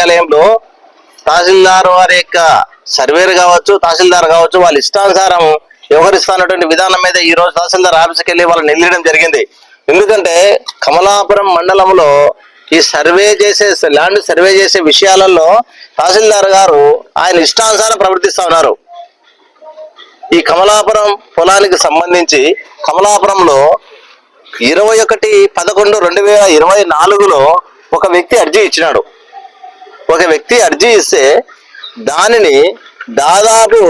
కార్యాలయంలో తహసీల్దార్ వారి యొక్క సర్వేర్ కావచ్చు తహసీల్దార్ కావచ్చు వాళ్ళ ఇష్టానుసారం వ్యవహరిస్తున్నటువంటి విధానం మీద ఈ రోజు తహసీల్దార్ ఆఫీస్కి వెళ్ళి వాళ్ళని నిలయడం జరిగింది. ఎందుకంటే కమలాపురం మండలంలో ఈ సర్వే చేసే ల్యాండ్ సర్వే చేసే విషయాలలో తహసీల్దార్ గారు ఆయన ఇష్టానుసారం ప్రవర్తిస్తూ ఉన్నారు. ఈ కమలాపురం పొలానికి సంబంధించి కమలాపురంలో ఇరవై ఒకటి పదకొండు రెండు వేల ఇరవై నాలుగులో ఒక వ్యక్తి అర్జీ ఇచ్చినాడు. ఒక వ్యక్తి అర్జీ ఇస్తే దానిని దాదాపు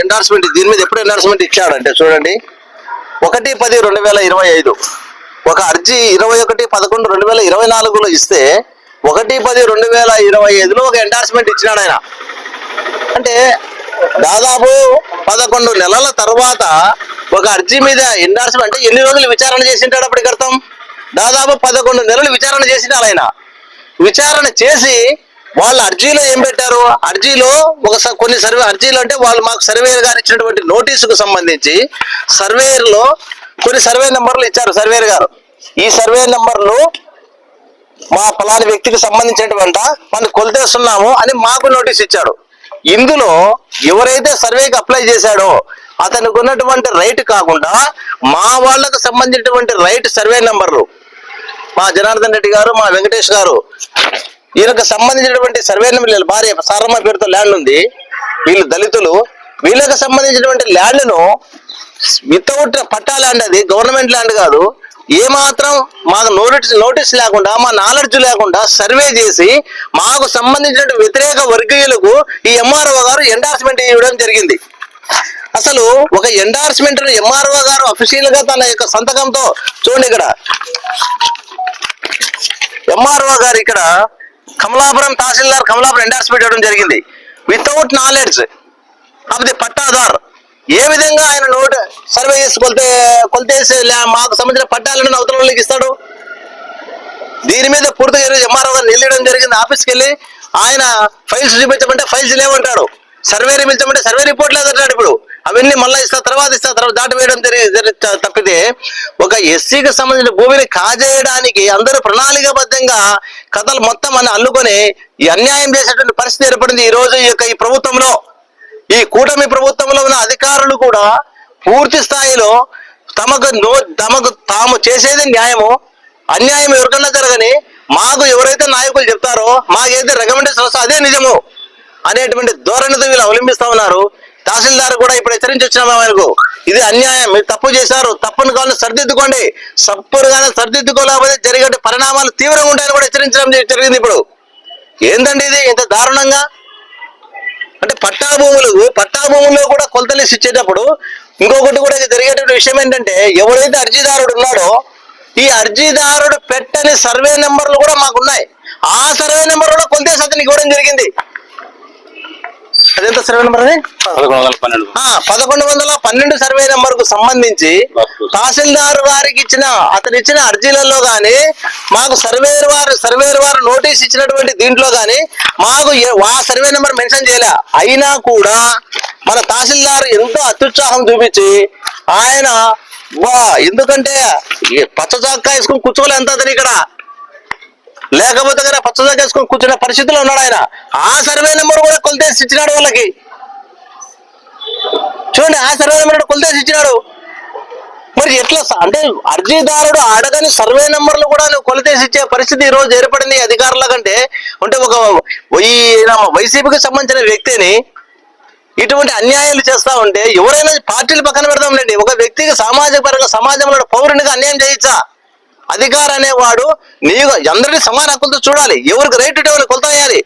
ఎండార్స్మెంట్ దీని మీద ఎప్పుడు ఎండార్స్మెంట్ ఇచ్చాడంటే చూడండి. ఒకటి పది రెండు వేల ఇరవై ఐదు. ఒక అర్జీ ఇరవై ఒకటి పదకొండు రెండు వేల ఇరవై నాలుగులో ఇస్తే ఒకటి పది రెండు వేల ఇరవై ఐదులో ఒక ఎండార్స్మెంట్ ఇచ్చినాడు ఆయన. అంటే దాదాపు పదకొండు నెలల తర్వాత ఒక అర్జీ మీద ఎండార్స్మెంట్ అంటే ఎన్ని రోజులు విచారణ చేసింటాడు అప్పటికి అర్థం దాదాపు పదకొండు నెలలు విచారణ చేసినాడు ఆయన. విచారణ చేసి వాళ్ళ అర్జీలో ఏం పెట్టారు? అర్జీలో ఒక స- కొన్ని సర్వే అర్జీలు అంటే వాళ్ళు మాకు సర్వేయర్ గారు ఇచ్చినటువంటి నోటీసుకు సంబంధించి సర్వేయర్లో కొన్ని సర్వే నెంబర్లు ఇచ్చారు సర్వేయర్ గారు. ఈ సర్వే నెంబర్లు మా ఫలాని వ్యక్తికి సంబంధించినటువంటి మనం కొలితేస్తున్నాము అని మాకు నోటీస్ ఇచ్చాడు. ఇందులో ఎవరైతే సర్వేకి అప్లై చేశాడో అతనికి ఉన్నటువంటి రైట్ కాకుండా మా వాళ్ళకు సంబంధించినటువంటి రైట్ సర్వే నెంబర్లు మా జనార్దన్ రెడ్డి గారు మా వెంకటేష్ గారు. వీళ్ళకి సంబంధించినటువంటి సర్వే నెంబర్ వీళ్ళ భార్య సారమ్మ పేరుతో ల్యాండ్ ఉంది. వీళ్ళు దళితులు. వీళ్ళకి సంబంధించినటువంటి ల్యాండ్ను వితౌట్ పట్టా ల్యాండ్ అది గవర్నమెంట్ ల్యాండ్ కాదు. ఏ మాత్రం మాకు నోటీస్ నోటీస్ లేకుండా మా నాలెడ్జ్ లేకుండా సర్వే చేసి మాకు సంబంధించిన వ్యతిరేక వర్గీయులకు ఈ ఎంఆర్ఓ గారు ఎండార్స్మెంట్ ఇవ్వడం జరిగింది. అసలు ఒక ఎండార్స్మెంట్ ఎంఆర్ఓ గారు అఫీషియల్గా తన యొక్క సంతకంతో చూడండి ఇక్కడ. ఎంఆర్ఓ గారు ఇక్కడ కమలాపురం తహసీల్దార్ కమలాపురం ఎండార్స్మెంట్ ఇవ్వడం జరిగింది. Without knowledge of the pattadar. ఏ విధంగా ఆయన నోట్ సర్వే చేసి కొలితే కొలితేసి మాకు సంబంధించిన పట్టాలను అవతల వాళ్ళకి ఇస్తాడు? దీని మీద పూర్తిగా ఈరోజు ఎంఆర్ఓ గారు నిలయడం జరిగింది. ఆఫీస్కి వెళ్ళి ఆయన ఫైల్స్ చూపించమంటే ఫైల్స్ లేవంటాడు. సర్వే పిలిచమంటే సర్వే రిపోర్ట్ లేదంటాడు ఇప్పుడు. అవన్నీ మళ్ళీ ఇస్తా తర్వాత ఇస్తా తర్వాత దాటి వేయడం జరిగి తప్పితే ఒక ఎస్సీకి సంబంధించిన భూమిని కాజేయడానికి అందరూ ప్రణాళికాబద్ధంగా కథలు మొత్తం అని అల్లుకొని ఈ అన్యాయం చేసేటువంటి పరిస్థితి ఏర్పడింది ఈ రోజు ఈ యొక్క ఈ ప్రభుత్వంలో. ఈ కూటమి ప్రభుత్వంలో ఉన్న అధికారులు కూడా పూర్తి స్థాయిలో తమకు నో తమకు తాము చేసేది న్యాయము అన్యాయం ఎవరికన్నా జరగని మాకు ఎవరైతే నాయకులు చెప్తారో మాకైతే రికమెండేషన్ వస్తా అదే నిజము అనేటువంటి ధోరణితో వీళ్ళు అవలంబిస్తా ఉన్నారు. తహసీల్దార్ కూడా ఇప్పుడు హెచ్చరించి వచ్చినాము ఆయనకు. ఇది అన్యాయం. మీరు తప్పు చేశారు. తప్పును కానీ సరిదిద్దుకోండి. తప్పును కానీ సరిదిద్దుకోలేకపోతే జరిగే పరిణామాలు తీవ్రంగా ఉంటాయని కూడా హెచ్చరించడం జరిగింది ఇప్పుడు. ఏందండి ఇది? ఇంత దారుణంగా? అంటే పట్టా భూములు పట్టా భూముల్లో కూడా కొలతలేసి ఇచ్చేటప్పుడు ఇంకొకటి కూడా జరిగేటువంటి విషయం ఏంటంటే ఎవరైతే అర్జీదారుడు ఉన్నాడో ఈ అర్జీదారుడు పెట్టని సర్వే నెంబర్లు కూడా మాకున్నాయి. ఆ సర్వే నెంబర్ కూడా కొలతేసి అతనికి ఇవ్వడం జరిగింది. అదెంత సర్వే నెంబర్ అది? పదకొండు వందల పన్నెండు. సర్వే నెంబర్కు సంబంధించి తహసీల్దార్ వారికి ఇచ్చిన అతను ఇచ్చిన అర్జీలలో గాని మాకు సర్వేర్ వారు సర్వేర్ వారు నోటీస్ ఇచ్చినటువంటి దీంట్లో గాని మాకు ఆ సర్వే నెంబర్ మెన్షన్ చేయలే. అయినా కూడా మన తహసీల్దార్ ఎంతో అత్యుత్సాహం చూపించి ఆయన వా ఎందుకంటే పచ్చ చొక్కా వేసుకుని కూర్చోలే ఎంత అతను ఇక్కడ. లేకపోతే కనుక పచ్చ చొక్కా కూర్చున్న పరిస్థితిలో ఉన్నాడు ఆయన. ఆ సర్వే నెంబర్ కూడా కొలితేసి ఇచ్చినాడు వాళ్ళకి. చూడండి ఆ సర్వే నెంబర్ కొలితేసి ఇచ్చినాడు. మరి ఎట్లా అంటే అర్జీదారుడు అడగని సర్వే నెంబర్లు కూడా నువ్వు కొలితేసి ఇచ్చే పరిస్థితి ఈ రోజు ఏర్పడింది అధికారుల కంటే. అంటే ఒక ఈ వైసీపీకి సంబంధించిన వ్యక్తిని ఇటువంటి అన్యాయాలు చేస్తా ఉంటే ఎవరైనా పార్టీలు పక్కన పెడదాం ఒక వ్యక్తికి సామాజిక పరంగా సమాజంలో పౌరునిగా అన్యాయం చేయొచ్చా అధికారి అనేవాడు నీకు అందరినీ సమాన హక్కులతో చూడాలి. ఎవరికి రైట్ ఉంటే కొలత వేయాలి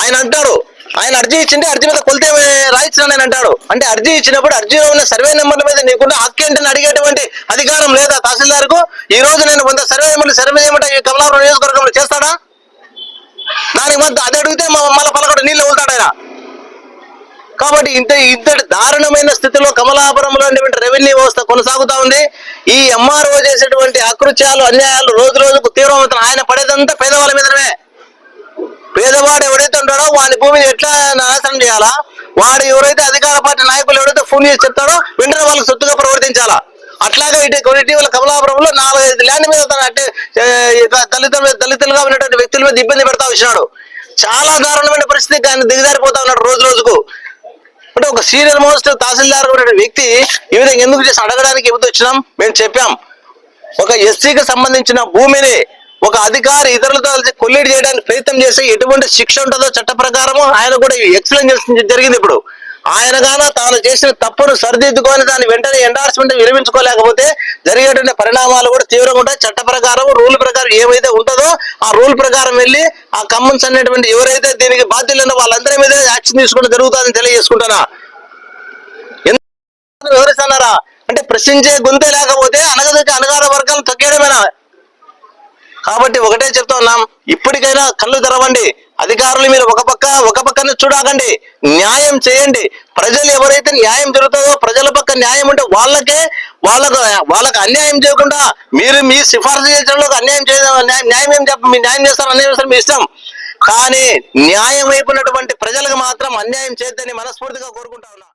ఆయన అంటారు ఆయన అర్జీ ఇచ్చింటే అర్జీ మీద కొలితే రాయించిన ఆయన అంటాడు. అంటే అర్జీ ఇచ్చినప్పుడు అర్జీలో ఉన్న సర్వే నెంబర్ల మీద నీకున్న హక్కు ఏంటని అడిగేటువంటి అధికారం లేదా తహసీల్దార్కు? ఈ రోజు నేను వంద సర్వే నెంబర్లు సర్వే చేయమంటే ఈ కమలాపురం నియోజకవర్గంలో చేస్తాడా? దానికి మధ్య అది అడిగితే మళ్ళీ పలకడు నీళ్ళు ఉంటాడు ఆయన. కాబట్టి ఇంత ఇంతటి దారుణమైన స్థితిలో కమలాపురంలో ఉన్నటువంటి రెవెన్యూ వ్యవస్థ కొనసాగుతా ఉంది. ఈ ఎంఆర్ఓ చేసేటువంటి అకృత్యాలు అన్యాయాలు రోజు రోజుకు తీవ్రమవుతున్న ఆయన పడేదంతా పేదవాళ్ళ మీదనే. పేదవాడు ఎవడైతే ఉంటాడో వాడి భూమిని ఎట్లా నాశనం చేయాలా? వాడు ఎవరైతే అధికార పార్టీ నాయకులు ఎవరైతే ఫోన్ చేసి చెప్తాడో వెంటనే వాళ్ళకి సొత్తుగా ప్రవర్తించాలా? అట్లాగే ఇటు ఇటీవల కమలాపురంలో నాలుగైదు ల్యాండ్ మీద తన అంటే దళితుల దళితులుగా ఉన్నటువంటి వ్యక్తుల మీద ఇబ్బంది పెడతా వచ్చినాడు. చాలా దారుణమైన పరిస్థితి ఆయన దిగజారిపోతా ఉన్నాడు రోజు రోజుకు. అంటే ఒక సీనియర్ మోస్ట్ తహసీల్దార్ వ్యక్తి ఈ విధంగా ఎందుకు చేసి అడగడానికి ఎందుకు వచ్చినాం? మేము చెప్పాం. ఒక ఎస్సీకి సంబంధించిన భూమిని ఒక అధికారి ఇతరులతో కొల్లీడ్ చేయడానికి ప్రయత్నం చేసి ఎటువంటి శిక్ష ఉంటుందో చట్ట ప్రకారము ఆయన కూడా ఎక్స్ప్లెయిన్ చేసి జరిగింది ఇప్పుడు. ఆయన గాన తాను చేసిన తప్పును సరిదిద్దుకొని దాన్ని వెంటనే ఎండార్స్మెంట్ విరమించుకోలేకపోతే జరిగేటువంటి పరిణామాలు కూడా తీవ్రంగా ఉంటాయి. చట్ట ప్రకారం రూల్ ప్రకారం ఏవైతే ఉంటుందో ఆ రూల్ ప్రకారం వెళ్ళి ఆ కమ్మన్స్ అనేటువంటి ఎవరైతే దీనికి బాధ్యులైన వాళ్ళందరి మీద యాక్షన్ తీసుకుంటే జరుగుతుందని తెలియజేసుకుంటానా వివరిస్తున్నారా? అంటే ప్రశ్నించే గుంతే లేకపోతే అనగదొక్కి అనగాధ వర్గాలను తొక్కేయడమేనా? కాబట్టి ఒకటే చెప్తా ఉన్నాం ఇప్పటికైనా కళ్ళు తెరవండి. అధికారులు మీరు ఒక పక్క ఒక పక్కన చూడకండి. న్యాయం చేయండి. ప్రజలు ఎవరైతే న్యాయం జరుగుతుందో ప్రజల పక్క న్యాయం ఉంటే వాళ్ళకే వాళ్ళకు వాళ్ళకి అన్యాయం చేయకుండా మీరు మీ సిఫార్సు చేసిన అన్యాయం చేయడం న్యాయం న్యాయం ఏం చెప్ప మీ న్యాయం చేస్తారు అన్యాయం చేస్తారు మీ ఇష్టం. కానీ న్యాయం వైపున్నటువంటి ప్రజలకు మాత్రం అన్యాయం చేద్దని మనస్ఫూర్తిగా కోరుకుంటా ఉన్నా.